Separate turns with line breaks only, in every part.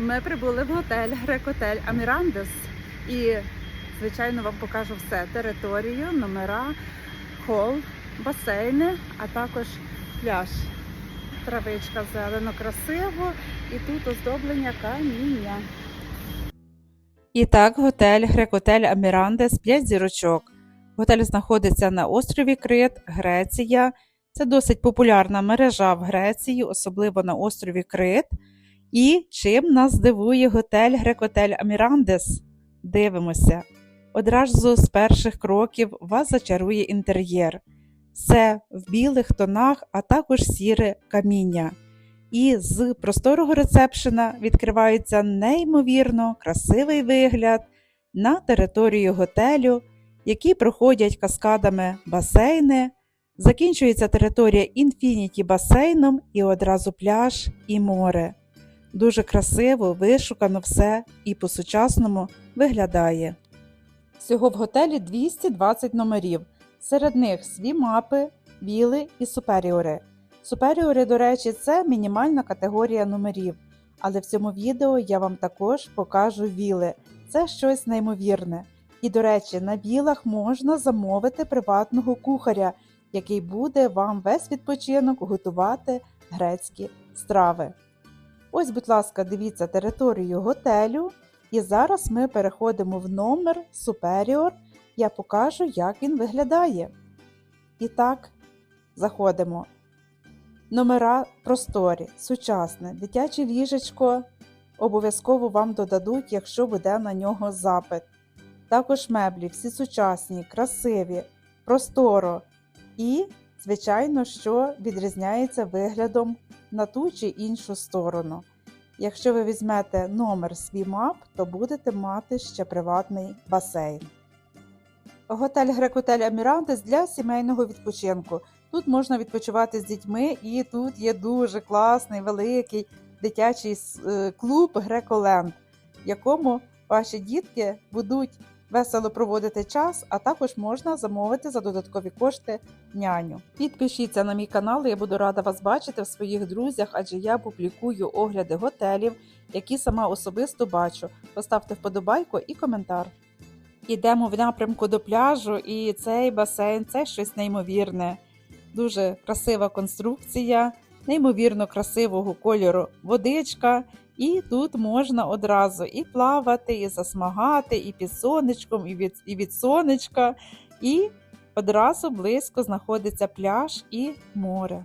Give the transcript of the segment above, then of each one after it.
Ми прибули в готель Грекотель Амірандес і, звичайно, вам покажу все: територію, номера, хол, басейни, а також пляж. Травичка зелено красиво і тут оздоблення каміння. І так, готель Грекотель Амірандес 5 зірочок. Готель знаходиться на острові Крит, Греція. Це досить популярна мережа в Греції, особливо на острові Крит. І чим нас здивує готель Грекотель Амірандес? Дивимося. Одразу з перших кроків вас зачарує інтер'єр. Все в білих тонах, а також сіре каміння. І з просторого рецепшена відкривається неймовірно красивий вигляд на територію готелю, які проходять каскадами басейни. Закінчується територія інфініті басейном і одразу пляж і море. Дуже красиво, вишукано все і по-сучасному виглядає. Всього в готелі 220 номерів. Серед них сві мапи, віли і суперіори. Суперіори, до речі, це мінімальна категорія номерів. Але в цьому відео я вам також покажу віли. Це щось неймовірне. І, до речі, на вілах можна замовити приватного кухаря, який буде вам весь відпочинок готувати грецькі страви. Ось, будь ласка, дивіться територію готелю. І зараз ми переходимо в номер Superior. Я покажу, як він виглядає. І так, заходимо. Номера просторі, сучасне, дитяче ліжечко обов'язково вам додадуть, якщо буде на нього запит. Також меблі, всі сучасні, красиві, просторо і, звичайно, що відрізняється виглядом на ту чи іншу сторону. Якщо ви візьмете номер свій мап, то будете мати ще приватний басейн. Готель Грекотель Амірантес для сімейного відпочинку. Тут можна відпочивати з дітьми, і тут є дуже класний великий дитячий е, клуб Греколенд, в якому ваші дітки будуть весело проводити час, а також можна замовити за додаткові кошти няню. Підпишіться на мій канал, я буду рада вас бачити в своїх друзях, адже я публікую огляди готелів, які сама особисто бачу. Поставте вподобайку і коментар. Йдемо в напрямку до пляжу, і цей басейн це щось неймовірне. Дуже красива конструкція, неймовірно красивого кольору водичка. І тут можна одразу і плавати, і засмагати, і під сонечком, і від, і від сонечка, і одразу близько знаходиться пляж і море.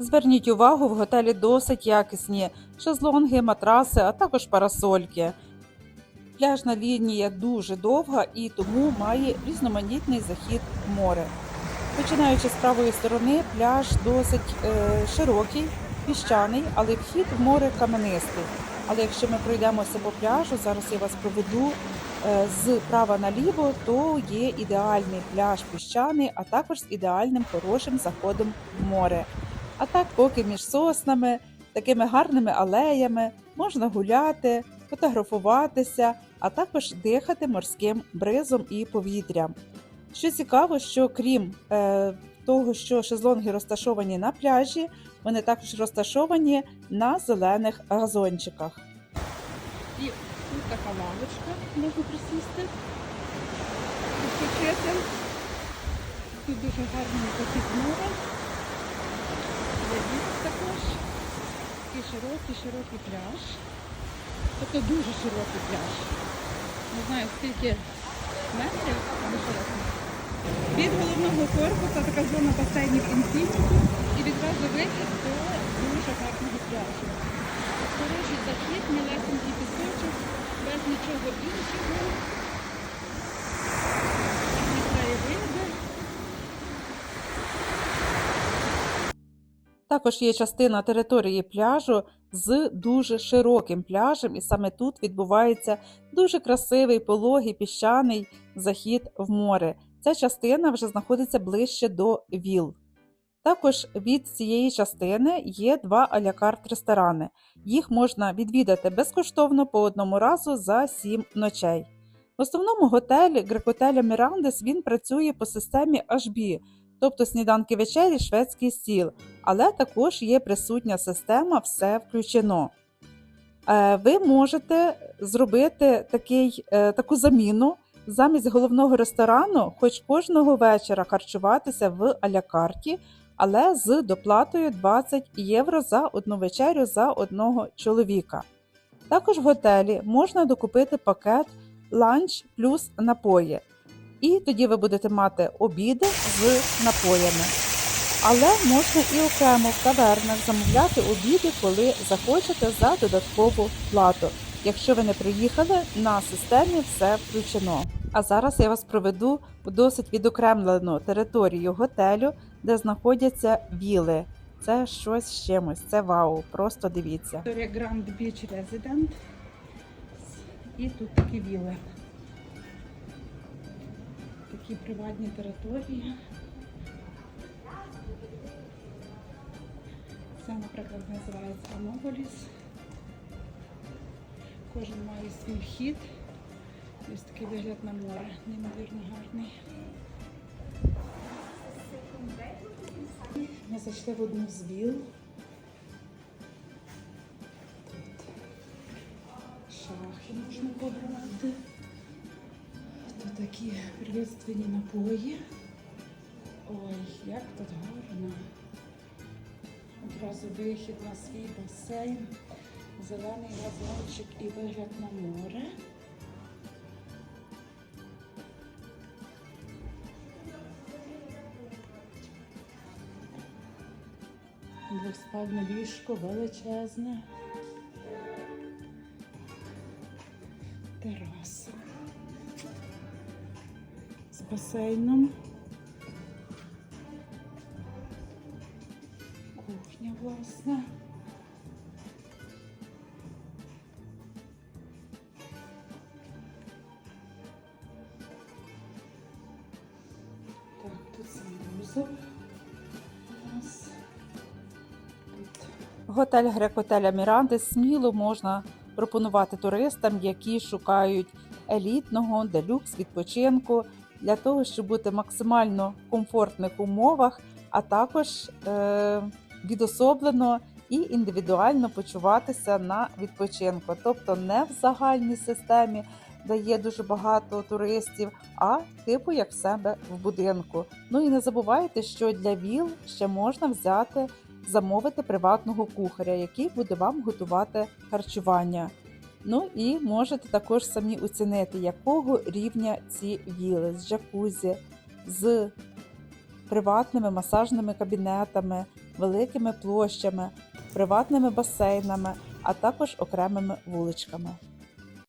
Зверніть увагу, в готелі досить якісні шезлонги, матраси, а також парасольки. Пляжна лінія дуже довга і тому має різноманітний захід в море. Починаючи з правої сторони, пляж досить е, широкий, піщаний, але вхід в море каменистий. Але якщо ми пройдемося по пляжу, зараз я вас проведу е, з права наліво, то є ідеальний пляж піщаний, а також з ідеальним хорошим заходом в море. А так, поки між соснами, такими гарними алеями можна гуляти, фотографуватися, а також дихати морським бризом і повітрям. Що цікаво, що крім е, того, що шезлонги розташовані на пляжі, вони також розташовані на зелених газончиках. І тут така лавочка, можна присісти. Тут дуже гарний захід море. Є діток також. І широкий, широкий пляж. Тобто дуже широкий пляж. Не знаю скільки метрів, але широкий. Від головного корпуса така зона басейнів інфініті і відразу вихід до дуже гарного пляжу. Хороший захід, мілесенький пісочок, без нічого іншого. Гарні краєвиди. Також є частина території пляжу з дуже широким пляжем, і саме тут відбувається дуже красивий пологий піщаний захід в море. Ця частина вже знаходиться ближче до віл. Також від цієї частини є два алякарт ресторани. Їх можна відвідати безкоштовно по одному разу за 7 ночей. В основному готель Грекотеля Мірандес він працює по системі HB, тобто сніданки вечері шведський стіл, але також є присутня система все включено. Е, Ви можете зробити такий, е, таку заміну замість головного ресторану, хоч кожного вечора харчуватися в алякарті, але з доплатою 20 євро за одну вечерю за одного чоловіка. Також в готелі можна докупити пакет ланч плюс напої. І тоді ви будете мати обіди з напоями. Але можна і окремо в тавернах замовляти обіди, коли захочете за додаткову плату, якщо ви не приїхали на системі все включено. А зараз я вас проведу у досить відокремлену територію готелю, де знаходяться віли. Це щось з чимось, це вау, просто дивіться. Grand Beach Resident. І тут такі віли. Такі приватні території. Це, наприклад, називається Анополіс. Кожен має свій вхід. Ось такий вигляд на море, неймовірно гарний. Ми зайшли в одну з віл. Шахи можна побрати. Тут такі приветственні напої. Ой, як тут гарно. Одразу вихід на свій басейн, зелений газончик і вигляд на море. Двоспальне ліжко величезне. Тераса. З басейном. Власне. Так, тут санвузол у нас. Готель Грекотеля Мірандес сміло можна пропонувати туристам, які шукають елітного делюкс відпочинку для того, щоб бути максимально в комфортних умовах, а також е, відособлено і індивідуально почуватися на відпочинку, тобто не в загальній системі, де є дуже багато туристів, а типу як в себе в будинку. Ну і не забувайте, що для ВІЛ ще можна взяти, замовити приватного кухаря, який буде вам готувати харчування. Ну і можете також самі оцінити, якого рівня ці віли з джакузі, з приватними масажними кабінетами, великими площами, приватними басейнами, а також окремими вуличками.